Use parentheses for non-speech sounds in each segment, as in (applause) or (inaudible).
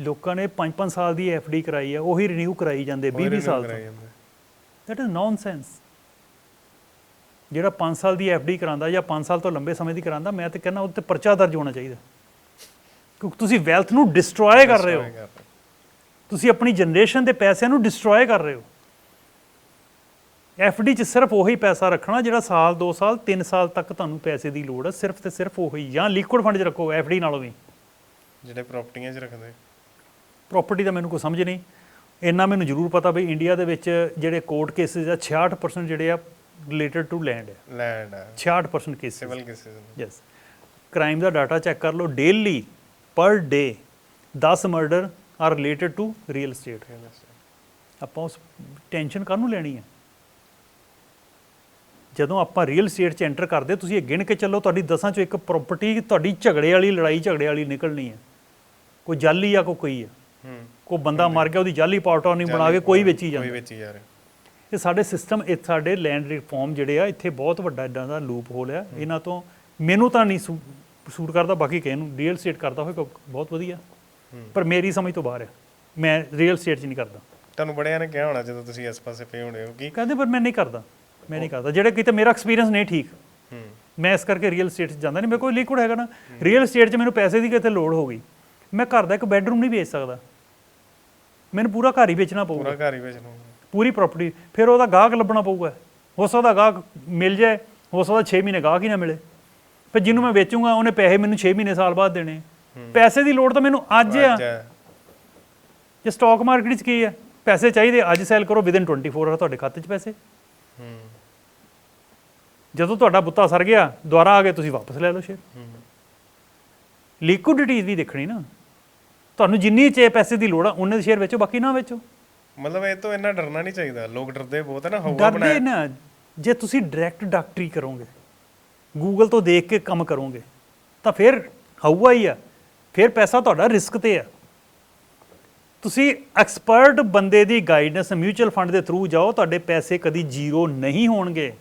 ਲੋਕਾਂ ਨੇ 5-5 ਸਾਲ ਦੀ ਡੀ ਕਰਾਈ ਆ ਉਹੀ ਰੀਨਿਊ ਕਰਾਈ ਜਾਂਦੇ 20-20 ਸਾਲ ਤੋਂ। ਦੈਟ ਇਜ਼ ਨੌਨਸੈਂਸ ਜਿਹੜਾ 5 ਸਾਲ ਦੀ ਡੀ ਕਰਾਂਦਾ ਜਾਂ 5 ਸਾਲ ਤੋਂ ਲੰਬੇ ਸਮੇਂ ਦੀ ਕਰਾਂਦਾ ਮੈਂ ਤਾਂ ਕਹਿੰਦਾ ਉਹ ਤੇ ਪਰਚਾ ਦਰਜ ਹੋਣਾ ਚਾਹੀਦਾ। ਕਿਉਂਕਿ ਤੁਸੀਂ ਵੈਲਥ ਨੂੰ ਡਿਸਟਰੋਏ ਕਰ ਰਹੇ ਹੋ। ਤੁਸੀਂ ਆਪਣੀ ਜਨਰੇਸ਼ਨ ਦੇ ਪੈਸਿਆਂ ਨੂੰ ਡਿਸਟਰੋਏ ਕਰ ਰਹੇ ਹੋ। ਡੀ 'ਚ ਸਿਰਫ ਉਹੀ ਪੈਸਾ ਰੱਖਣਾ ਜਿਹੜਾ ਸਾਲ 2 ਸਾਲ 3 ਸਾਲ ਤੱਕ ਤੁਹਾਨੂੰ ਪੈਸੇ ਦੀ ਲੋੜ ਹੈ ਸਿਰਫ ਤੇ ਸਿਰਫ ਉਹੀ ਜਾਂ ਲਿਕੁਇਡ ਫੰਡ 'ਚ ਰੱਖੋ ਡੀ ਨਾਲੋਂ ਵੀ। ਜਿਹੜੇ ਪ੍ਰਾਪਰਟੀਆਂ 'ਚ ਰੱਖਦੇ। ਪ੍ਰਾਪਰਟੀ ਦਾ ਮੈਨੂੰ ਕੋਈ ਸਮਝ ਨਹੀਂ। ਇੰਨਾ ਮੈਨੂੰ ਜ਼ਰੂਰ ਪਤਾ ਵੀ ਇੰਡੀਆ ਦੇ ਵਿੱਚ ਜਿਹੜੇ ਕੋਰਟ ਕੇਸਿਸ ਆ 66% ਜਿਹੜੇ ਆ ਰਿਲੇਟਡ ਟੂ ਲੈਂਡ ਹੈ ਲੈਂਡ ਹੈ 66% cases civil cases yes crime ਦਾ ਡਾਟਾ ਚੈੱਕ ਕਰ ਲਓ। Daily per day 10 murder are related to real estate ਆਪਾਂ ਉਸ ਟੈਨਸ਼ਨ ਕਾਹਨੂੰ ਲੈਣੀ ਹੈ ਜਦੋਂ ਆਪਾਂ ਰੀਅਲ ਏਸਟੇਟ 'ਚ ਐਂਟਰ ਕਰਦੇ ਤੁਸੀਂ ਇਹ ਗਿਣ ਕੇ ਚੱਲੋ ਤੁਹਾਡੀ ਦਸਾਂ 'ਚੋਂ ਇੱਕ ਪ੍ਰਾਪਰਟੀ ਤੁਹਾਡੀ ਝਗੜੇ ਵਾਲੀ ਲੜਾਈ ਝਗੜੇ ਵਾਲੀ ਨਿਕਲਣੀ ਹੈ ਕੋਈ ਜਾਲੀ ਆ ਕੋਈ ਕੋਈ ਆ। ਕੋਈ ਬੰਦਾ ਮਰ ਗਿਆ ਉਹਦੀ ਜਾਲੀ ਪਾਰਟਾ ਨਹੀਂ ਬਣਾ ਕੇ ਕੋਈ ਵੇਚੀ ਕੋਈ ਜਾਂਦਾ। ਵੇਚੀ ਜਾ ਰਿਹਾ। ਇਹ ਸਾਡੇ ਸਿਸਟਮ ਇਹ ਸਾਡੇ ਲੈਂਡ ਰਿਫਾਰਮ ਜਿਹੜੇ ਆ ਇੱਥੇ ਬਹੁਤ ਵੱਡਾ ਇਦਾਂ ਦਾ ਲੂਪ ਹੋਲ ਆ। ਇਹਨਾਂ ਤੋਂ ਮੈਨੂੰ ਤਾਂ ਨਹੀਂ ਸੂਟ ਕਰਦਾ ਬਾਕੀ ਕਿਸੇ ਨੂੰ ਰੀਅਲ ਏਸਟੇਟ ਕਰਦਾ ਹੋਵੇ ਬਹੁਤ ਵਧੀਆ। ਪਰ ਮੇਰੀ ਸਮਝ ਤੋਂ ਬਾਹਰ ਆ। ਮੈਂ ਰੀਅਲ ਏਸਟੇਟ 'ਚ ਨਹੀਂ ਕਰਦਾ। ਤੁਹਾਨੂੰ ਬੜਿਆਂ ਨੇ ਕਿਹਾ ਹੋਣਾ ਜਦੋਂ ਤੁਸੀਂ ਇਸ ਪਾਸੇ ਪਏ ਹੋਣੇ ਹੋ ਕਿ ਕਹਿੰਦੇ ਪਰ ਮੈਂ ਨਹੀਂ ਕਰਦਾ। ਮੈਂ ਨਹੀਂ ਕਰਦਾ। ਜਿਹੜੇ ਕਿਤੇ ਮੇਰਾ ਐਕਸਪੀਰੀਅੰਸ ਨਹੀਂ ਠੀਕ ਮੈਂ ਇਸ ਕਰਕੇ ਰੀਅਲ ਏਸਟੇਟ 'ਚ ਜਾਂਦਾ ਨਹੀਂ। ਮੇਰੇ ਕੋਲ ਲਿਕੁਇਡ ਹੈਗਾ ਨਾ। ਰੀਅਲ ਏਸਟੇਟ 'ਚ ਮੈਨੂੰ ਪੈਸੇ ਦੀ ਕਿਤੇ ਲੋੜ ਹੋ ਗਈ। ਮੈਂ ਘਰ ਦਾ ਇੱਕ ਬੈੱਡਰੂਮ ਨਹੀਂ ਵੇਚ ਸਕਦਾ। ਮੈਨੂੰ ਪੂਰਾ ਘਰ ਹੀ ਵੇਚਣਾ ਪਊਗਾ। ਪੂਰਾ ਘਰ ਹੀ ਵੇਚ ਲਵਾਂਗੇ ਪੂਰੀ ਪ੍ਰਾਪਰਟੀ ਫਿਰ ਉਹਦਾ ਗਾਹਕ ਲੱਭਣਾ ਪਊਗਾ। ਹੋ ਸਕਦਾ ਗਾਹਕ ਮਿਲ ਜਾਏ ਹੋ ਸਕਦਾ 6 ਮਹੀਨੇ ਗਾਹਕ ਹੀ ਨਾ ਮਿਲੇ। ਫਿਰ ਜਿਹਨੂੰ ਮੈਂ ਵੇਚੂੰਗਾ ਉਹਨੇ ਪੈਸੇ ਮੈਨੂੰ 6 ਮਹੀਨੇ ਸਾਲ ਬਾਅਦ ਦੇਣੇ। ਪੈਸੇ ਦੀ ਲੋੜ ਤਾਂ ਮੈਨੂੰ ਅੱਜ ਆ। ਜੇ ਸਟਾਕ ਮਾਰਕੀਟ 'ਚ ਕੀ ਹੈ ਪੈਸੇ ਚਾਹੀਦੇ ਅੱਜ ਸੈਲ ਕਰੋ ਵਿਦਿਨ 24 ਆਵਰ ਤੁਹਾਡੇ ਖਾਤੇ 'ਚ ਪੈਸੇ। ਜਦੋਂ ਤੁਹਾਡਾ ਬੁੱਤਾ ਸਰ ਗਿਆ ਦੁਬਾਰਾ ਆ ਕੇ ਤੁਸੀਂ ਵਾਪਸ ਲੈ ਲਓ ਸ਼ੇਅਰ ਲਿਕੁਇਡਿਟੀ ਵੀ ਦੇਖਣੀ ਨਾ। ਤੁਹਾਨੂੰ ਜਿੰਨੀ ਚੇ ਪੈਸੇ ਦੀ ਲੋੜ ਆ ਉਹਨੇ ਦੇ ਸ਼ੇਅਰ ਵੇਚੋ ਬਾਕੀ ਨਾ ਵੇਚੋ। ਮਤਲਬ ਇਹ ਤੋਂ ਇੰਨਾ ਡਰਨਾ ਨਹੀਂ ਚਾਹੀਦਾ। ਲੋਕ ਡਰਦੇ ਬਹੁਤ ਹੈ ਨਾ ਹਵਾ ਡਰਦੇ ਬਣਾਇਆ। ਨਾ। ਜੇ ਤੁਸੀਂ ਡਾਇਰੈਕਟ ਡਾਕਟਰੀ ਕਰੋਗੇ ਗੂਗਲ ਤੋਂ ਦੇਖ ਕੇ ਕੰਮ ਕਰੋਗੇ ਤਾਂ ਫਿਰ ਹਊਆ ਹੀ ਆ। ਫਿਰ ਪੈਸਾ ਤੁਹਾਡਾ ਰਿਸਕ ਤੇ ਆ। ਤੁਸੀਂ ਐਕਸਪਰਟ ਬੰਦੇ ਦੀ ਗਾਈਡੈਂਸ ਮਿਊਚੁਅਲ ਫੰਡ ਦੇ ਥਰੂ ਜਾਓ ਤੁਹਾਡੇ ਪੈਸੇ ਕਦੀ ਜ਼ੀਰੋ ਨਹੀਂ ਹੋਣਗੇ।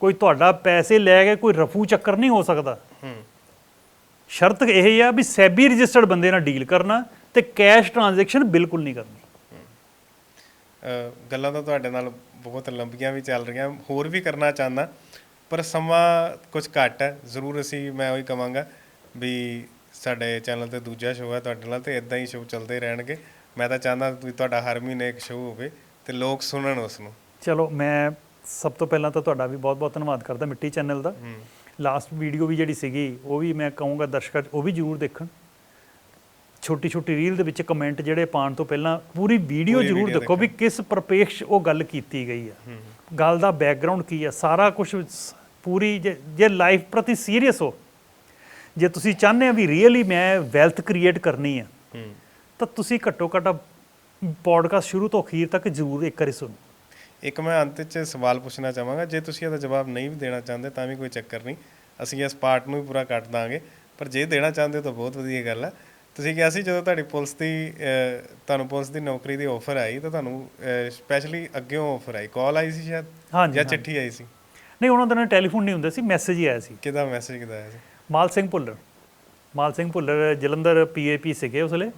ਕੋਈ ਤੁਹਾਡਾ ਪੈਸੇ ਲੈ ਕੇ ਕੋਈ ਰਫੂ ਚੱਕਰ ਨਹੀਂ ਹੋ ਸਕਦਾ। ਸ਼ਰਤ ਇਹ ਆ ਵੀ ਸੈਬੀ ਰਜਿਸਟਰਡ ਬੰਦੇ ਨਾਲ ਡੀਲ ਕਰਨਾ ਤੇ ਕੈਸ਼ ਟ੍ਰਾਂਜੈਕਸ਼ਨ ਬਿਲਕੁਲ ਨਹੀਂ ਕਰਨੀ। ਗੱਲਾਂ ਤਾਂ ਤੁਹਾਡੇ ਨਾਲ ਬਹੁਤ ਲੰਬੀਆਂ ਵੀ ਚੱਲ ਰਹੀਆਂ ਹੋਰ ਵੀ ਕਰਨਾ ਚਾਹੁੰਦਾ ਪਰ ਸਮਾਂ ਕੁਝ ਘੱਟ ਹੈ ਜ਼ਰੂਰ ਅਸੀਂ ਮੈਂ ਉਹੀ ਕਵਾਂਗਾ ਵੀ ਸਾਡੇ ਚੈਨਲ ਤੇ ਦੂਜਾ ਸ਼ੋਅ ਹੈ ਤੁਹਾਡੇ ਨਾਲ ਤੇ ਇਦਾਂ ਹੀ ਸ਼ੋਅ ਚੱਲਦੇ ਰਹਿਣਗੇ। ਮੈਂ ਤਾਂ ਚਾਹੁੰਦਾ ਵੀ ਤੁਹਾਡਾ ਹਰ ਮਹੀਨੇ ਇੱਕ ਸ਼ੋਅ ਹੋਵੇ ਤੇ ਲੋਕ ਸੁਣਨ ਉਸ ਨੂੰ ਚਲੋ ਮੈਂ ਸਭ ਤੋਂ ਪਹਿਲਾਂ ਤਾਂ ਤੁਹਾਡਾ ਵੀ ਬਹੁਤ-ਬਹੁਤ ਧੰਨਵਾਦ ਕਰਦਾ ਮਿੱਟੀ ਚੈਨਲ ਦਾ। ਲਾਸਟ ਵੀਡੀਓ ਵੀ ਜਿਹੜੀ ਸੀਗੀ ਉਹ ਵੀ ਮੈਂ ਕਹੂੰਗਾ ਦਰਸ਼ਕਾਂ ਉਹ ਵੀ ਜ਼ਰੂਰ ਦੇਖਣ। ਛੋਟੀ ਛੋਟੀ ਰੀਲ ਦੇ ਵਿੱਚ ਕਮੈਂਟ ਜਿਹੜੇ ਪਾਉਣ ਤੋਂ ਪਹਿਲਾਂ ਪੂਰੀ ਵੀਡੀਓ ਜ਼ਰੂਰ ਦੇਖੋ ਵੀ ਕਿਸ ਪ੍ਰਪੇਕਸ਼ ਉਹ ਗੱਲ ਕੀਤੀ ਗਈ ਆ। ਗੱਲ ਦਾ ਬੈਕਗ੍ਰਾਉਂਡ ਕੀ ਆ? ਸਾਰਾ ਕੁਝ ਪੂਰੀ ਜੇ- ਲਾਈਫ ਪ੍ਰਤੀ ਸੀਰੀਅਸ ਹੋ ਜੇ ਤੁਸੀਂ ਚਾਹੁੰਦੇ ਆ ਵੀ ਰੀਅਲੀ ਮੈਂ ਵੈਲਥ ਕ੍ਰੀਏਟ ਕਰਨੀ ਆ ਤਾਂ ਤੁਸੀਂ ਘੱਟੋ ਘੱਟ ਪੋਡਕਾਸਟ ਸ਼ੁਰੂ ਤੋਂ ਅਖੀਰ ਤੱਕ ਜ਼ਰੂਰ ਇੱਕ ਵਾਰੀ ਸੁਣੋ। ਇੱਕ ਮੈਂ ਅੰਤ 'ਚ ਸਵਾਲ ਪੁੱਛਣਾ ਚਾਹਾਂਗਾ ਜੇ ਤੁਸੀਂ ਇਹਦਾ ਜਵਾਬ ਨਹੀਂ ਵੀ ਦੇਣਾ ਚਾਹੁੰਦੇ ਤਾਂ ਵੀ ਕੋਈ ਚੱਕਰ ਨਹੀਂ। ਅਸੀਂ ਇਸ ਪਾਰਟ ਨੂੰ ਵੀ ਪੂਰਾ ਕੱਟ ਦਾਂਗੇ ਪਰ ਜੇ ਦੇਣਾ ਚਾਹੁੰਦੇ ਤਾਂ ਬਹੁਤ ਵਧੀਆ ਗੱਲ ਹੈ ਤੁਸੀਂ ਕਿਹਾ ਸੀ ਜਦੋਂ ਤੁਹਾਡੀ ਪੁਲਿਸ ਦੀ ਤੁਹਾਨੂੰ ਪੁਲਿਸ ਦੀ ਨੌਕਰੀ ਦੀ ਆਫਰ ਆਈ ਤਾਂ ਤੁਹਾਨੂੰ ਸਪੈਸ਼ਲੀ ਅੱਗੇੋਂ ਆਫਰ ਆਈ। ਕਾਲ ਆਈ ਸੀ ਸ਼ਾਇਦ? ਹਾਂਜੀ, ਜਾਂ। ਚਿੱਠੀ ਆਈ ਸੀ? ਨਹੀਂ ਉਹਨਾਂ ਦਾ ਟੈਲੀਫੋਨ ਨਹੀਂ ਹੁੰਦਾ ਸੀ ਮੈਸੇਜ ਹੀ ਆਇਆ ਸੀ। ਕਿਹਦਾ ਮੈਸੇਜ ਕਿਹਦਾ ਆਇਆ ਸੀ? ਮਾਲ ਸਿੰਘ ਭੁੱਲਰ। ਮਾਲ ਸਿੰਘ ਭੁੱਲਰ ਜਲੰਧਰ ਪੀਏਪੀ ਸੀਗੇ ਉਸ ਵੇਲੇ।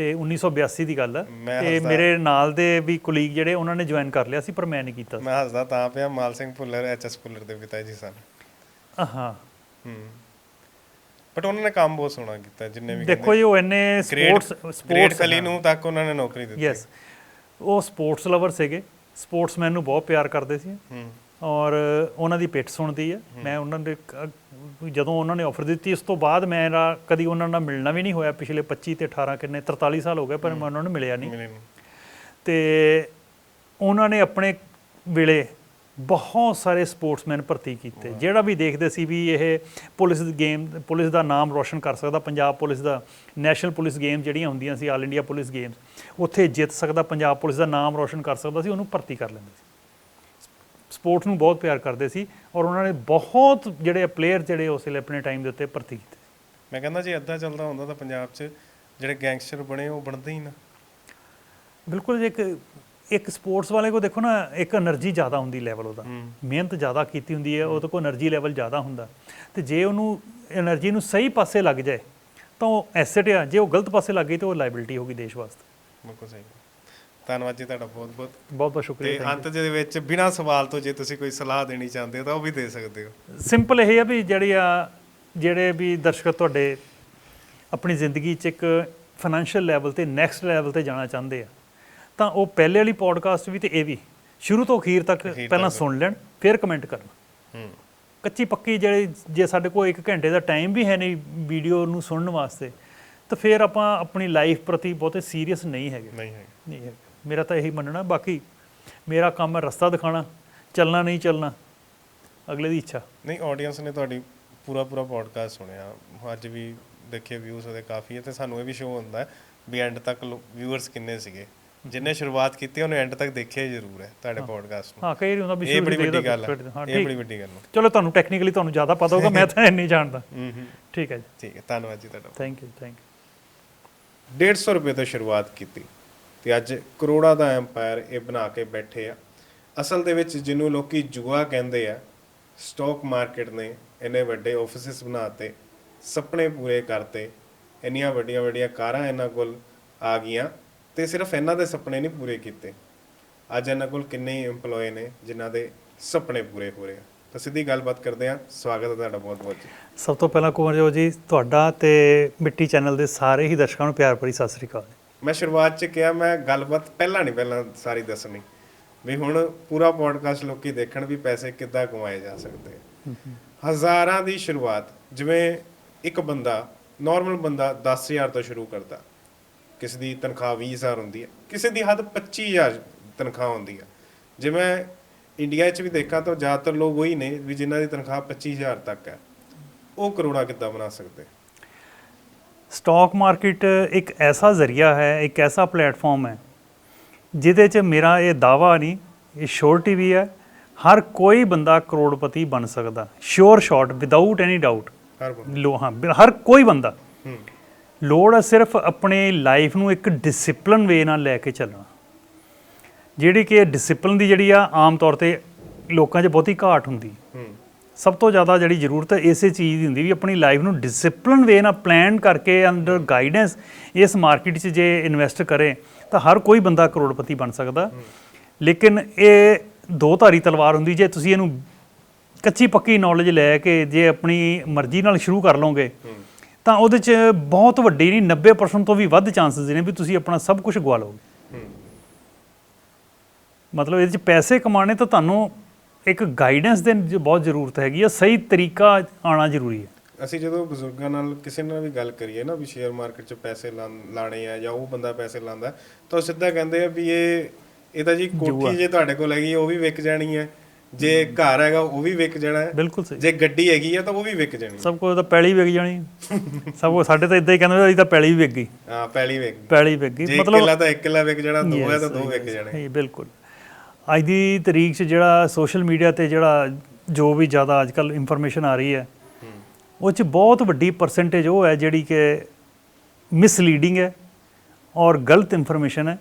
ਤੇ 1982 ਦੀ ਗੱਲ ਮੈਂ ਤੇ ਹੱਸਦਾ- ਮੇਰੇ ਨਾਲ ਦੇ ਵੀ ਕੁਲੀਗ ਜਿਹੜੇ ਉਹਨਾਂ ਨੇ ਜੁਆਇਨ ਕਰ ਲਿਆ ਸੀ ਪਰ ਮੈਂ ਨਹੀਂ ਕੀਤਾ। ਮੈਂ ਹੱਸਦਾ ਤਾਂ ਪਿਆ ਮਾਲ ਸਿੰਘ ਭੁੱਲਰ ਐਚਐਸ ਭੁੱਲਰ ਦੇ ਪਿਤਾ ਜੀ ਸਨ। ਹਾਂ ਹੂੰ। ਬਟ ਉਹਨਾਂ ਨੇ ਕੰਮ ਬਹੁਤ ਸੋਹਣਾ ਕੀਤਾ ਜਿੰਨੇ ਵੀ ਦੇਖੋ ਜੀ ਉਹ ਇੰਨੇ ਸਪੋਰਟਸ ਗ੍ਰੇਡ ਕਲੀ ਨੂੰ ਤੱਕ ਉਹਨਾਂ ਨੇ ਨੌਕਰੀ ਦਿੱਤੀ। ਯੈਸ ਉਹ ਸਪੋਰਟਸ ਲਵਰ ਸੀਗੇ। ਸਪੋਰਟਸਮੈਨ ਨੂੰ ਬਹੁਤ ਪਿਆਰ ਕਰਦੇ ਸੀ। ਹੂੰ। ਔਰ ਉਹਨਾਂ ਦੀ ਪਿੱਠ ਸੁਣਦੀ ਹੈ। ਮੈਂ ਉਹਨਾਂ ਦੇ ਜਦੋਂ ਉਹਨਾਂ ਨੇ ਆਫਰ ਦਿੱਤੀ ਉਸ ਤੋਂ ਬਾਅਦ ਮੇਰਾ ਕਦੀ ਉਹਨਾਂ ਨਾਲ ਮਿਲਣਾ ਵੀ ਨਹੀਂ ਹੋਇਆ। ਪਿਛਲੇ 25 ਤੇ 18 ਕਿੰਨੇ 43 ਸਾਲ ਹੋ ਗਏ ਪਰ ਮੈਂ ਉਹਨਾਂ ਨੂੰ ਮਿਲਿਆ ਨਹੀਂ। ਤੇ ਉਹਨਾਂ ਨੇ ਆਪਣੇ ਵੇਲੇ ਬਹੁਤ ਸਾਰੇ ਸਪੋਰਟਸਮੈਨ ਭਰਤੀ ਕੀਤੇ। ਜਿਹੜਾ ਵੀ ਦੇਖਦੇ ਸੀ ਵੀ ਇਹ ਪੁਲਿਸ ਗੇਮ ਪੁਲਿਸ ਦਾ ਨਾਮ ਰੋਸ਼ਨ ਕਰ ਸਕਦਾ ਪੰਜਾਬ ਪੁਲਿਸ ਦਾ ਨੈਸ਼ਨਲ ਪੁਲਿਸ ਗੇਮ ਜਿਹੜੀਆਂ ਹੁੰਦੀਆਂ ਸੀ ਆਲ ਇੰਡੀਆ ਪੁਲਿਸ ਗੇਮਸ ਉੱਥੇ ਜਿੱਤ ਸਕਦਾ ਪੰਜਾਬ ਪੁਲਿਸ ਦਾ ਨਾਮ ਰੋਸ਼ਨ ਕਰ ਸਕਦਾ ਸੀ ਉਹਨੂੰ ਭਰਤੀ ਕਰ ਲੈਂਦੇ ਸੀ। ਸਪੋਰਟ ਨੂੰ ਬਹੁਤ ਪਿਆਰ ਕਰਦੇ ਸੀ ਔਰ ਉਹਨਾਂ ਨੇ ਬਹੁਤ ਜਿਹੜੇ ਪਲੇਅਰ ਜਿਹੜੇ ਉਸ ਵੇਲੇ ਆਪਣੇ ਟਾਈਮ ਦੇ ਉੱਤੇ ਭਰਤੀ ਕੀਤੇ। ਮੈਂ ਕਹਿੰਦਾ ਜੇ ਅੱਧਾ ਚੱਲਦਾ ਹੁੰਦਾ ਤਾਂ ਪੰਜਾਬ 'ਚ ਜਿਹੜੇ ਗੈਂਗਸਟਰ ਬਣੇ ਉਹ ਬਣਦੇ ਹੀ ਨਾ। ਬਿਲਕੁਲ ਇੱਕ ਇੱਕ ਸਪੋਰਟਸ ਵਾਲੇ ਕੋ ਦੇਖੋ ਨਾ ਇੱਕ એનર્ਜੀ ਜ਼ਿਆਦਾ ਹੁੰਦੀ ਲੈਵਲ ਉਹਦਾ। ਮਿਹਨਤ ਜ਼ਿਆਦਾ ਕੀਤੀ ਹੁੰਦੀ ਹੈ ਉਹਦੇ ਕੋਲ એનર્ਜੀ ਲੈਵਲ ਜ਼ਿਆਦਾ ਹੁੰਦਾ। ਤੇ ਜੇ ਉਹਨੂੰ એનર્ਜੀ ਨੂੰ ਸਹੀ ਪਾਸੇ ਲੱਗ ਜਾਏ ਤਾਂ ਉਹ ਐਸੈਟ ਆ ਜੇ ਉਹ ਗਲਤ ਪਾਸੇ ਲੱਗ ਗਈ ਤਾਂ ਉਹ ਲਾਇਬਿਲਟੀ ਹੋ ਗਈ ਦੇਸ਼ ਵਾਸਤੇ। ਬਿਲਕੁਲ ਸਹੀ ਧੰਨਵਾਦ ਜੀ ਤੁਹਾਡਾ ਬਹੁਤ ਬਹੁਤ। ਬਹੁਤ ਬਹੁਤ ਸ਼ੁਕਰੀਆ ਤੇ ਅੰਤ ਦੇ ਵਿੱਚ ਬਿਨਾਂ ਸਵਾਲ ਤੋਂ ਜੇ ਤੁਸੀਂ ਕੋਈ ਸਲਾਹ ਦੇਣੀ ਚਾਹੁੰਦੇ ਹੋ ਤਾਂ ਉਹ ਵੀ ਦੇ ਸਕਦੇ ਹੋ। ਸਿੰਪਲ ਇਹ ਆ ਵੀ ਜਿਹੜੀ ਆ ਜਿਹੜੇ ਵੀ ਦਰਸ਼ਕ ਤੁਹਾਡੇ ਆਪਣੀ ਜ਼ਿੰਦਗੀ 'ਚ ਇੱਕ ਫਾਈਨੈਂਸ਼ੀਅਲ ਲੈਵਲ ਤੇ ਨੈਕਸਟ ਲੈਵਲ ਤੇ ਜਾਣਾ ਚਾਹੁੰਦੇ ਆ ਤਾਂ ਉਹ ਪਹਿਲੇ ਵਾਲੀ ਪੋਡਕਾਸਟ ਵੀ ਤੇ ਇਹ ਵੀ। ਸ਼ੁਰੂ ਤੋਂ ਅਖੀਰ ਤੱਕ ਪਹਿਲਾਂ। ਸੁਣ ਲੈਣ ਫਿਰ ਕਮੈਂਟ ਕਰਨ। ਹੂੰ। ਕੱਚੀ ਪੱਕੀ ਜਿਹੜੇ ਜੇ ਸਾਡੇ ਕੋਲ 1 ਘੰਟੇ ਦਾ ਟਾਈਮ ਵੀ ਹੈ ਨਹੀਂ ਵੀਡੀਓ ਨੂੰ ਸੁਣਨ ਵਾਸਤੇ ਤਾਂ ਫਿਰ ਆਪਾਂ ਆਪਣੀ ਲਾਈਫ ਪ੍ਰਤੀ ਬਹੁਤੇ ਸੀਰੀਅਸ ਨਹੀਂ ਹੈਗੇ। ਨਹੀਂ ਹੈ ਨਹੀਂ ਹੈ ਮੇਰਾ ਤਾਂ ਇਹੀ ਮੰਨਣਾ ਬਾਕੀ ਮੇਰਾ ਕੰਮ ਹੈ ਰਸਤਾ ਦਿਖਾਣਾ ਚੱਲਣਾ ਨਹੀਂ ਚੱਲਣਾ ਅਗਲੇ ਦੀ ਇੱਛਾ। ਨਹੀਂ ਆਡੀਅנס ਨੇ ਤੁਹਾਡੀ ਪੂਰਾ ਪੂਰਾ ਪੋਡਕਾਸਟ ਸੁਣਿਆ ਅੱਜ ਵੀ ਦੇਖੇ ਵਿਊਜ਼ ਉਹਦੇ ਕਾਫੀ ਹੈ ਤੇ ਸਾਨੂੰ ਇਹ ਵੀ ਸ਼ੋਅ ਹੁੰਦਾ ਹੈ ਵੀ ਐਂਡ ਤੱਕ ਵਿਊਅਰਸ ਕਿੰਨੇ ਸੀਗੇ। ਜਿੰਨੇ ਸ਼ੁਰੂਆਤ ਕੀਤੀ ਉਹਨੇ ਐਂਡ ਤੱਕ ਦੇਖਿਆ ਜ਼ਰੂਰ ਹੈ ਤੁਹਾਡੇ ਪੋਡਕਾਸਟ ਨੂੰ। ਹਾਂ ਕਈ ਵਾਰੀ ਹੁੰਦਾ ਵੀ ਇਹ ਬੜੀ ਵੱਡੀ ਗੱਲ ਹੈ ਇਹ ਬੜੀ ਵੱਡੀ ਗੱਲ ਹੈ ਚਲੋ ਤੁਹਾਨੂੰ ਟੈਕਨੀਕਲੀ ਤੁਹਾਨੂੰ ਜ਼ਿਆਦਾ ਪਤਾ ਹੋਗਾ ਮੈਂ ਤਾਂ ਇੰਨੀ ਜਾਣਦਾ। ਹੂੰ ਹੂੰ। ਠੀਕ ਹੈ ਜੀ। ਠੀਕ ਹੈ ਧੰਨਵਾਦ ਜੀ ਤੁਹਾਡਾ। ਥੈਂਕ ਯੂ ਥੈਂਕ ਯੂ 150 ਰੁਪਏ ਤੋਂ ਸ਼ੁਰੂਆਤ ਕੀਤੀ। ਤੇ ਅੱਜ ਕਰੋੜਾਂ ਦਾ ਐਮਪਾਇਰ ਇਹ ਬਣਾ ਕੇ ਬੈਠੇ ਆ। ਅਸਲ ਦੇ ਵਿੱਚ ਜਿਹਨੂੰ ਲੋਕੀ ਜੂਆ ਕਹਿੰਦੇ ਆ ਸਟਾਕ ਮਾਰਕੀਟ ਨੇ ਇੰਨੇ ਵੱਡੇ ਆਫਿਸਿਸ ਬਣਾਤੇ, ਸੁਪਨੇ ਪੂਰੇ ਕਰਤੇ, ਇੰਨੀਆਂ ਵੱਡੀਆਂ ਵੱਡੀਆਂ ਕਾਰਾਂ ਇਹਨਾਂ ਕੋਲ ਆ ਗਈਆਂ ਤੇ ਸਿਰਫ ਇਹਨਾਂ ਦੇ ਸੁਪਨੇ ਨਹੀਂ ਪੂਰੇ ਕੀਤੇ। ਅੱਜ ਇਹਨਾਂ ਕੋਲ ਕਿੰਨੇ ਹੀ EMPLOYE ਨੇ ਜਿਨ੍ਹਾਂ ਦੇ ਸੁਪਨੇ ਪੂਰੇ ਹੋ ਰਹੇ ਆ। ਤਾਂ ਸਿੱਧੀ ਗੱਲਬਾਤ ਕਰਦੇ ਆ ਸਵਾਗਤ ਹੈ ਤੁਹਾਡਾ ਬਹੁਤ ਬਹੁਤ ਜੀ। ਸਭ ਤੋਂ ਪਹਿਲਾਂ ਕੁਮਰਜੋਤ ਜੀ, ਤੁਹਾਡਾ ਤੇ ਮਿੱਟੀ ਚੈਨਲ ਦੇ ਸਾਰੇ ਹੀ ਦਰਸ਼ਕਾਂ ਨੂੰ ਪਿਆਰ ਭਰੀ ਸਤਿ ਸ੍ਰੀ ਅਕਾਲ ਮੈਂ ਸ਼ੁਰੂਆਤ 'ਚ ਕਿਹਾ ਮੈਂ ਗੱਲਬਾਤ ਪਹਿਲਾਂ ਨਹੀਂ ਪਹਿਲਾਂ ਸਾਰੀ ਦੱਸਣੀ। ਵੀ ਹੁਣ ਪੂਰਾ ਪੋਡਕਾਸਟ ਲੋਕੀ ਦੇਖਣ ਵੀ ਪੈਸੇ ਕਿੱਦਾਂ ਕਮਾਏ ਜਾ ਸਕਦੇ ਆ। ਹਜ਼ਾਰਾਂ ਦੀ ਸ਼ੁਰੂਆਤ ਜਿਵੇਂ ਇੱਕ ਬੰਦਾ ਨਾਰਮਲ ਬੰਦਾ 10000 ਤੋਂ ਸ਼ੁਰੂ ਕਰਦਾ। ਕਿਸੇ ਦੀ ਤਨਖਾਹ 20000 ਹੁੰਦੀ ਹੈ ਕਿਸੇ ਦੀ ਹੱਦ 25000 ਤਨਖਾਹ ਹੁੰਦੀ ਹੈ ਜੇ ਮੈਂ ਇੰਡੀਆ 'ਚ ਵੀ ਦੇਖਾਂ ਤਾਂ ਜ਼ਿਆਦਾਤਰ ਲੋਕ ਉਹੀ ਨੇ ਵੀ ਜਿਨ੍ਹਾਂ ਦੀ ਤਨਖਾਹ 25000 ਤੱਕ ਹੈ ਉਹ ਕਰੋੜਾ ਕਿੱਦਾਂ ਬਣਾ ਸਕਦੇ ਸਟਾਕ ਮਾਰਕੀਟ ਇੱਕ ਐਸਾ ਜ਼ਰੀਆ ਹੈ ਇੱਕ ਐਸਾ ਪਲੇਟਫਾਰਮ ਹੈ ਜਿਹਦੇ 'ਚ ਮੇਰਾ ਇਹ ਦਾਵਾ ਨਹੀਂ ਇਹ ਸ਼ੋਰਟੀ ਵੀ ਹੈ ਹਰ ਕੋਈ ਬੰਦਾ ਕਰੋੜਪਤੀ ਬਣ ਸਕਦਾ sure shot without any doubt ਲੋ ਹਾਂ ਹਰ ਕੋਈ ਬੰਦਾ। ਲੋੜ ਹੈ ਸਿਰਫ ਆਪਣੇ ਲਾਈਫ ਨੂੰ ਇੱਕ ਡਿਸਪਲਿਨ ਵੇ ਨਾਲ ਲੈ ਕੇ ਚੱਲਣਾ। ਜਿਹੜੀ ਕਿ ਡਿਸਪਲਿਨ ਦੀ ਜਿਹੜੀ ਆ ਆਮ ਤੌਰ ਤੇ ਲੋਕਾਂ 'ਚ ਬਹੁਤੀ ਘਾਟ ਹੁੰਦੀ। ਸਭ ਤੋਂ ਜ਼ਿਆਦਾ ਜਿਹੜੀ ਜ਼ਰੂਰਤ ਹੈ ਇਸੇ ਚੀਜ਼ ਦੀ ਹੁੰਦੀ ਵੀ ਆਪਣੀ ਲਾਈਫ ਨੂੰ ਡਿਸਪਲਿਨ ਵੇ ਨਾਲ ਪਲਾਨ ਕਰਕੇ ਅੰਡਰ ਗਾਈਡੈਂਸ ਇਸ ਮਾਰਕੀਟ 'ਚ ਜੇ ਇਨਵੈਸਟ ਕਰੇ ਤਾਂ ਹਰ ਕੋਈ ਬੰਦਾ ਕਰੋੜਪਤੀ ਬਣ ਸਕਦਾ। ਲੇਕਿਨ ਇਹ ਦੋ ਧਾਰੀ ਤਲਵਾਰ ਹੁੰਦੀ ਜੇ ਤੁਸੀਂ ਇਹਨੂੰ ਕੱਚੀ ਪੱਕੀ ਨੌਲੇਜ ਲੈ ਕੇ ਜੇ ਆਪਣੀ ਮਰਜ਼ੀ ਨਾਲ ਸ਼ੁਰੂ ਕਰ ਲਓਗੇ ਤਾਂ ਉਹਦੇ 'ਚ ਬਹੁਤ ਵੱਡੀ ਨਹੀਂ 90% ਤੋਂ ਵੀ ਵੱਧ ਚਾਂਸਸ ਨੇ ਵੀ ਤੁਸੀਂ ਆਪਣਾ ਸਭ ਕੁਝ ਗਵਾ ਲਓਗੇ। ਮਤਲਬ ਇਹਦੇ 'ਚ ਪੈਸੇ ਕਮਾਣੇ ਤਾਂ ਤੁਹਾਨੂੰ ਇੱਕ ਗਾਈਡੈਂਸ ਦੇ ਜ- ਬਹੁਤ ਜ਼ਰੂਰਤ ਹੈਗੀ ਆ ਸਹੀ ਤਰੀਕਾ ਆਣਾ ਜ਼ਰੂਰੀ ਹੈ। ਅਸੀਂ ਜਦੋਂ ਬਜ਼ੁਰਗਾਂ ਨਾਲ ਕਿਸੇ ਨਾਲ ਵੀ ਗੱਲ ਕਰੀਏ ਨਾ ਵੀ ਸ਼ੇਅਰ ਮਾਰਕੀਟ 'ਚ ਪੈਸੇ ਲਾਣੇ ਆ ਜਾਂ ਉਹ ਬੰਦਾ ਪੈਸੇ ਲਾਉਂਦਾ ਤਾਂ ਉਹ ਸਿੱਧਾ ਕਹਿੰਦੇ ਆ ਵੀ ਇਹ ਇਹ ਤਾਂ ਜੀ ਕੋਠੀ ਜੇ ਤੁਹਾਡੇ ਕੋਲ ਹੈਗੀ ਉਹ ਵੀ ਵਿਕ ਜਾਣੀ ਹੈ। ਜੇ ਘਰ ਹੈਗਾ ਉਹ ਵੀ ਵਿਕ ਜਾਣਾ ਹੈ। ਬਿਲਕੁਲ ਸਹੀ। ਜੇ ਗੱਡੀ ਹੈਗੀ ਆ ਤਾਂ ਉਹ ਵੀ ਵਿਕ ਜਾਣੀ। ਸਭ ਕੁਝ ਤਾਂ ਪੈਲੀ ਵਿਕ ਜਾਣੀ। ਸਭ ਕੁਝ ਸਾਡੇ ਤਾਂ ਇਦਾਂ ਹੀ ਕਹਿੰਦੇ ਅਸੀਂ ਤਾਂ ਪੈਲੀ ਵਿਕ ਗਈ। ਹਾਂ ਪਹਿਲੀ ਵਿਕ ਗਈ। ਪੈਲੀ ਵਿਕ ਗਈ। ਜੇ ਇੱਕ ਕਿੱਲਾ ਤਾਂ ਇੱਕ ਕਿੱਲਾ ਵਿਕ ਜਾਣਾ ਦੋ ਹੈ ਤਾਂ ਦੋ ਵਿਕ ਜਾਣੇ। ਨਹੀਂ ਬਿਲਕੁਲ। ਅੱਜ ਦੀ ਤਰੀਕ 'ਚ ਜਿਹੜਾ ਸੋਸ਼ਲ ਮੀਡੀਆ ਤੇ ਜਿਹੜਾ ਜੋ ਵੀ ਜ਼ਿਆਦਾ ਅੱਜਕੱਲ ਇਨਫੋਰਮੇਸ਼ਨ ਆ ਰਹੀ ਹੈ ਉਹ 'ਚ ਬਹੁਤ ਵੱਡੀ ਪਰਸੈਂਟੇਜ ਉਹ ਹੈ ਜਿਹੜੀ ਕਿ ਮਿਸਲੀਡਿੰਗ ਹੈ ਔਰ ਗਲਤ ਇਨਫੋਰਮੇਸ਼ਨ ਹੈ।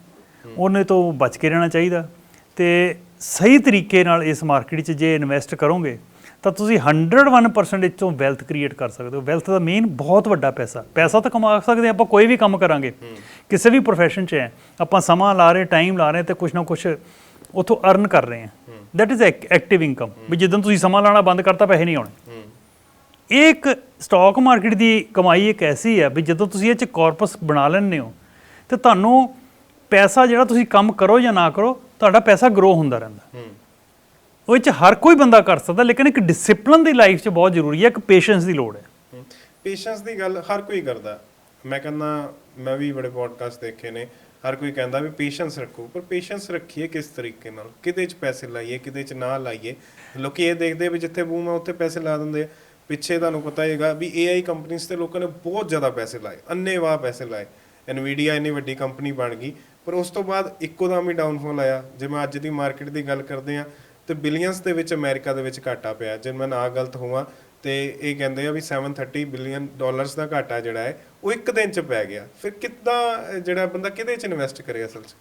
ਉਹਨੇ ਤੋਂ ਬਚ ਕੇ ਰਹਿਣਾ ਚਾਹੀਦਾ ਤੇ ਸਹੀ ਤਰੀਕੇ ਨਾਲ ਇਸ ਮਾਰਕੀਟ 'ਚ ਜੇ ਇਨਵੈਸਟ ਕਰੋਗੇ ਤਾਂ ਤੁਸੀਂ 101% ਇਹ ਤੋਂ ਵੈਲਥ ਕ੍ਰੀਏਟ ਕਰ ਸਕਦੇ ਹੋ। ਵੈਲਥ ਦਾ ਮੇਨ ਬਹੁਤ ਵੱਡਾ ਪੈਸਾ। ਪੈਸਾ ਤਾਂ ਕਮਾ ਸਕਦੇ ਆਪਾਂ ਕੋਈ ਵੀ ਕੰਮ ਕਰਾਂਗੇ। ਕਿਸੇ ਵੀ profession 'ਚ ਹੈ ਆਪਾਂ ਸਮਾਂ ਲਾ ਰਹੇ ਟਾਈਮ ਲਾ ਰਹੇ ਤੇ ਕੁਝ ਨਾ ਕੁਝ ਉਥੋਂ ਅਰਨ ਕਰ ਰਹੇ ਹਾਂ। ਦੈਟ ਇਜ਼ ਐਕਟਿਵ ਇਨਕਮ ਵੀ ਜਦੋਂ ਤੁਸੀਂ ਸਮਾਂ ਲਾਣਾ ਬੰਦ ਕਰਤਾ ਪੈਸੇ ਨਹੀਂ ਆਉਣੇ। ਇਹ ਇੱਕ ਸਟਾਕ ਮਾਰਕੀਟ ਦੀ ਕਮਾਈ ਇੱਕ ਐਸੀ ਹੈ ਵੀ ਜਦੋਂ ਤੁਸੀਂ ਇਹ ਚ ਕਾਰਪਸ ਬਣਾ ਲੈਂਦੇ ਹੋ ਤੇ ਤੁਹਾਨੂੰ ਪੈਸਾ ਜਿਹੜਾ ਤੁਸੀਂ ਕੰਮ ਕਰੋ ਜਾਂ ਨਾ ਕਰੋ ਤੁਹਾਡਾ ਪੈਸਾ ਗਰੋ ਹੁੰਦਾ ਰਹਿੰਦਾ। ਉਹ 'ਚ ਹਰ ਕੋਈ ਬੰਦਾ ਕਰ ਸਕਦਾ ਲੇਕਿਨ ਇੱਕ ਡਿਸਪਲਿਨ ਦੀ ਲਾਈਫ 'ਚ ਬਹੁਤ ਜ਼ਰੂਰੀ ਹੈ ਇੱਕ ਪੇਸ਼ੈਂਸ ਦੀ ਲੋੜ ਹੈ। ਪੇਸ਼ੈਂਸ ਦੀ ਗੱਲ ਹਰ ਕੋਈ ਕਰਦਾ। ਮੈਂ ਕਹਿੰਦਾ ਮੈਂ ਵੀ ਬੜੇ ਪੋਡਕਾਸਟ ਦੇਖੇ ਨੇ। ਹਰ ਕੋਈ ਕਹਿੰਦਾ ਵੀ ਪੇਸ਼ੈਂਸ ਰੱਖੋ, ਪਰ ਪੇਸ਼ੈਂਸ ਰੱਖੀਏ ਕਿਸ ਤਰੀਕੇ ਨਾਲ? ਕਿਹਦੇ 'ਚ ਪੈਸੇ ਲਾਈਏ, ਕਿਹਦੇ 'ਚ ਨਾ ਲਾਈਏ? ਲੋਕੀ ਇਹ ਦੇਖਦੇ ਵੀ ਜਿੱਥੇ ਬੂਮ ਆ, ਉੱਥੇ ਪੈਸੇ ਲਾ ਦਿੰਦੇ ਆ। ਪਿੱਛੇ ਤੁਹਾਨੂੰ ਪਤਾ ਹੈਗਾ ਵੀ AI ਕੰਪਨੀਆਂ ਤੇ ਲੋਕਾਂ ਨੇ ਬਹੁਤ ਜ਼ਿਆਦਾ ਪੈਸੇ ਲਾਏ ਅੰਨੇਵਾਹ ਪੈਸੇ ਲਾਏ। ਐਨਵੀਡੀਆ ਇੰਨੀ ਵੱਡੀ ਕੰਪਨੀ ਬਣ ਗਈ, ਪਰ ਉਸ ਤੋਂ ਬਾਅਦ ਇੱਕੋ ਦਮ ਹੀ ਡਾਊਨਫਾਲ ਆਇਆ। ਜਿਵੇਂ ਅੱਜ ਦੀ ਮਾਰਕੀਟ ਦੀ ਗੱਲ ਕਰਦੇ ਆ ਤੇ ਬਿਲੀਅਨਸ ਦੇ ਵਿੱਚ ਅਮਰੀਕਾ ਦੇ ਵਿੱਚ ਘਾਟਾ ਪਿਆ। ਜੇ ਮੈਂ ਨਾ ਗਲਤ ਹੋਵਾਂ, ਤੇ ਇਹ ਕਹਿੰਦੇ ਆ ਵੀ 730 ਬਿਲੀਅਨ ਡਾਲਰਸ ਦਾ ਘਾਟਾ ਜਿਹੜਾ ਹੈ ਉਹ ਇੱਕ ਦਿਨ ਚ ਪੈ ਗਿਆ। ਫਿਰ ਕਿੱਦਾਂ ਜਿਹੜਾ ਬੰਦਾ ਕਿਹਦੇ ਚ ਇਨਵੈਸਟ ਕਰੇ ਅਸਲ ਚ?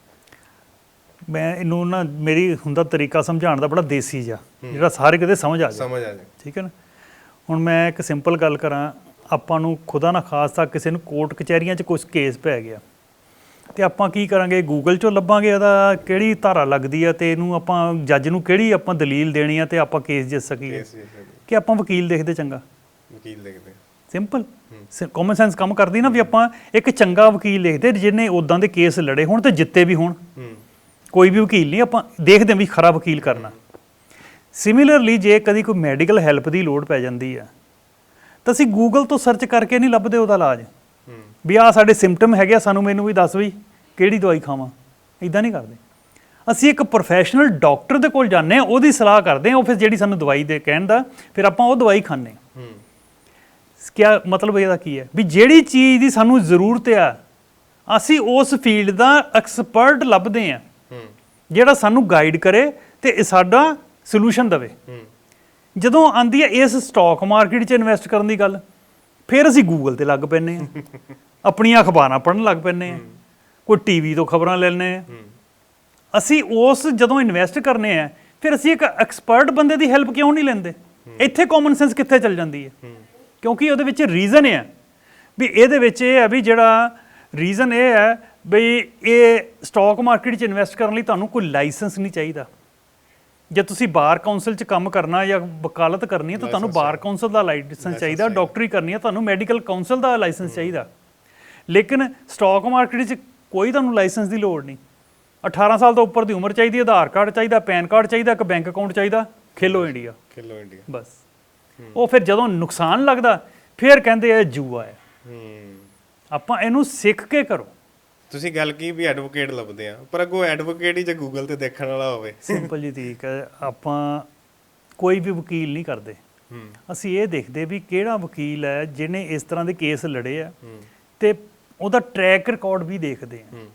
ਮੈਂ ਇਹਨੂੰ ਨਾ ਮੇਰੀ ਹੁੰਦਾ ਤਰੀਕਾ ਸਮਝਾਉਣ ਦਾ ਬੜਾ ਦੇਸੀ ਜਿਹਾ ਜਿਹੜਾ ਸਾਰੇ ਕਿਤੇ ਸਮਝ ਆ ਜਾਏ। ਸਮਝ ਆ ਜਾਏ। ਠੀਕ ਹੈ ਨਾ? ਹੁਣ ਮੈਂ ਇੱਕ ਸਿੰਪਲ ਗੱਲ ਕਰਾਂ ਆਪਾਂ ਨੂੰ ਖੁਦਾ ਨਾ ਖਾਸਤਾ ਕਿਸੇ ਨੂੰ ਕੋਰਟ ਕਚਹਿਰੀਆਂ 'ਚ ਕੁਝ ਕੇਸ ਪੈ ਗਿਆ। ਤੇ ਆਪਾਂ ਕੀ ਕਰਾਂਗੇ? ਗੂਗਲ 'ਚੋਂ ਲੱਭਾਂਗੇ ਇਹਦਾ ਕਿਹੜੀ ਧਾਰਾ ਲੱਗਦੀ ਆ ਤੇ ਇਹਨੂੰ ਆਪਾਂ ਜੱਜ ਨੂੰ ਕਿਹੜੀ ਆਪਾਂ ਦਲੀਲ ਦੇਣੀ ਆ ਤੇ ਆਪਾਂ ਕੇਸ ਜਿੱਤ ਸਕੀਏ? ਕਿ ਆਪਾਂ ਵਕੀਲ ਦੇਖਦੇ ਚੰਗਾ। ਵਕੀਲ ਲਿਖਦੇ ਸਿੰਪਲ। ਕਾਮਨ ਸੈਂਸ ਕੰਮ ਕਰਦੀ ਨਾ ਵੀ ਆਪਾਂ ਇੱਕ ਚੰਗਾ ਵਕੀਲ ਲਿਖਦੇ ਜਿਹਨੇ ਉਦਾਂ ਦੇ ਕੇਸ ਲੜੇ ਹੋਣ ਤੇ ਜਿੱਤੇ ਵੀ ਹੋਣ। ਹੂੰ। ਕੋਈ ਵੀ ਵਕੀਲ ਨਹੀਂ ਆਪਾਂ ਦੇਖਦੇ ਹਾਂ ਵੀ ਖਰਾ ਵਕੀਲ ਕਰਨਾ। ਸਿਮਿਲਰਲੀ ਜੇ ਕਦੀ ਕੋਈ ਮੈਡੀਕਲ ਹੈਲਪ ਦੀ ਲੋੜ ਪੈ ਜਾਂਦੀ ਆ ਤਾਂ ਅਸੀਂ ਗੂਗਲ ਤੋਂ ਸਰਚ ਕਰਕੇ ਨਹੀਂ ਲੱਭਦੇ ਉਹਦਾ ਇਲਾਜ। ਹੂੰ। ਵੀ ਆ ਸਾਡੇ ਸਿੰਪਟਮ ਹੈਗੇ ਆ ਸਾਨੂੰ ਮੈਨੂੰ ਵੀ ਦੱਸ ਵੀ ਕਿਹੜੀ ਦਵਾਈ ਖਾਵਾਂ। ਇਦਾਂ ਨਹੀਂ ਕਰਦੇ। ਅਸੀਂ ਇੱਕ ਪ੍ਰੋਫੈਸ਼ਨਲ ਡਾਕਟਰ ਦੇ ਕੋਲ ਜਾਂਦੇ ਆ ਉਹਦੀ ਸਲਾਹ ਕਰਦੇ ਆ ਉਹ ਫਿਰ ਜਿਹੜੀ ਸਾਨੂੰ ਦਵਾਈ ਦੇ ਕਹਿਣ ਦਾ ਫਿਰ ਆਪਾਂ ਉਹ ਦਵਾਈ ਖਾਂਦੇ ਆ ਹੂੰ। ਕਿਆ ਮਤਲਬ ਇਹਦਾ ਕੀ ਹੈ? ਵੀ ਜਿਹੜੀ ਚੀਜ਼ ਦੀ ਸਾਨੂੰ ਜ਼ਰੂਰਤ ਆ ਅਸੀਂ ਉਸ ਫੀਲਡ ਦਾ ਐਕਸਪਰਟ ਲੱਭਦੇ ਆ ਜਿਹੜਾ ਸਾਨੂੰ ਗਾਈਡ ਕਰੇ ਤੇ ਇਹ ਸਾਡਾ ਸੋਲੂਸ਼ਨ ਦੇਵੇ। ਜਦੋਂ ਆਂਦੀ ਹੈ ਇਸ ਸਟਾਕ ਮਾਰਕੀਟ 'ਚ ਇਨਵੈਸਟ ਕਰਨ ਦੀ ਗੱਲ ਫਿਰ ਅਸੀਂ ਗੂਗਲ ਤੇ ਲੱਗ ਪੈਨੇ ਆ (laughs) ਆਪਣੀਆਂ ਅਖਬਾਰਾਂ ਪੜ੍ਹਨ ਲੱਗ ਪੈਨੇ ਆ ਕੋਈ ਟੀਵੀ ਤੋਂ ਖਬਰਾਂ ਲੈ ਲੈਂਦੇ ਆ ਅਸੀਂ ਉਸ ਜਦੋਂ ਇਨਵੈਸਟ ਕਰਨੇ ਆ ਫਿਰ ਅਸੀਂ ਇੱਕ ਐਕਸਪਰਟ ਬੰਦੇ ਦੀ ਹੈਲਪ ਕਿਉਂ ਨਹੀਂ ਲੈਂਦੇ? ਇੱਥੇ ਕਾਮਨ ਸੈਂਸ ਕਿੱਥੇ ਚੱਲ ਜਾਂਦੀ ਹੂੰ। ਕਿਉਂਕਿ ਉਹਦੇ ਵਿੱਚ ਰੀਜ਼ਨ ਹੈ ਵੀ ਇਹਦੇ ਵਿੱਚ ਇਹ ਹੈ ਵੀ ਜਿਹੜਾ ਰੀਜ਼ਨ ਇਹ ਹੈ ਵੀ ਇਹ ਸਟਾਕ ਮਾਰਕੀਟ 'ਚ ਇਨਵੈਸਟ ਕਰਨ ਲਈ ਤੁਹਾਨੂੰ ਕੋਈ ਲਾਇਸੈਂਸ ਨਹੀਂ ਚਾਹੀਦਾ। ਜੇ ਤੁਸੀਂ ਬਾਰ ਕਾਉਂਸਲ 'ਚ ਕੰਮ ਕਰਨਾ ਜਾਂ ਵਕਾਲਤ ਕਰਨੀ ਹੈ ਤਾਂ ਤੁਹਾਨੂੰ ਬਾਰ ਕਾਉਂਸਲ ਦਾ ਲਾਇਸੈਂਸ ਚਾਹੀਦਾ ਡਾਕਟਰੀ ਕਰਨੀ ਹੈ ਤੁਹਾਨੂੰ ਮੈਡੀਕਲ ਕਾਉਂਸਲ ਦਾ ਲਾਇਸੈਂਸ ਚਾਹੀਦਾ। ਲੇਕਿਨ ਸਟਾਕ ਮਾਰਕੀਟ 'ਚ ਕੋਈ ਤੁਹਾਨੂੰ ਲਾਇਸੈਂਸ ਦੀ ਲੋੜ ਨਹੀਂ। 18 ਸਾਲ ਤੋਂ ਉੱਪਰ ਦੀ ਉਮਰ ਚਾਹੀਦੀ ਹੈ ਆਧਾਰ ਕਾਰਡ ਚਾਹੀਦਾ ਪੈਨ ਕਾਰਡ ਚਾਹੀਦਾ ਇੱਕ ਬੈਂਕ ਅਕਾਊਂਟ ਚਾਹੀਦਾ ਖੇਲੋ ਇੰਡੀਆ। ਕਿਲੋ ਇੰਡੀਆ। ਬਸ। ਉਹ ਫਿਰ ਜਦੋਂ ਨੁਕਸਾਨ ਲੱਗਦਾ ਫਿਰ ਕਹਿੰਦੇ ਆ ਜੂਆ ਹੈ। ਆਪਾਂ ਇਹਨੂੰ ਸਿੱਖ ਕੇ ਕਰੋ। ਤੁਸੀਂ ਗੱਲ ਕੀ ਵੀ ਐਡਵੋਕੇਟ ਲੱਭਦੇ ਆ? ਪਰ ਅੱਗੋਂ ਐਡਵੋਕੇਟ ਹੀ ਜੇ ਗੂਗਲ ਤੇ ਦੇਖਣ ਵਾਲਾ ਹੋਵੇ। ਸਿੰਪਲ ਜੀ ਤਰੀਕ ਹੈ ਆਪਾਂ ਕੋਈ ਵੀ ਵਕੀਲ ਨਹੀਂ ਕਰਦੇ। ਅਸੀਂ ਇਹ ਦੇਖਦੇ ਵੀ ਕਿਹੜਾ ਵਕੀਲ ਹੈ ਜਿਹਨੇ ਇਸ ਤਰ੍ਹਾਂ ਦੇ ਕੇਸ ਲੜੇ ਆ ਤੇ ਉਹਦਾ ਟਰੈਕ ਰਿਕਾਰਡ ਵੀ ਦੇਖਦੇ ਆ। ਹੂੰ।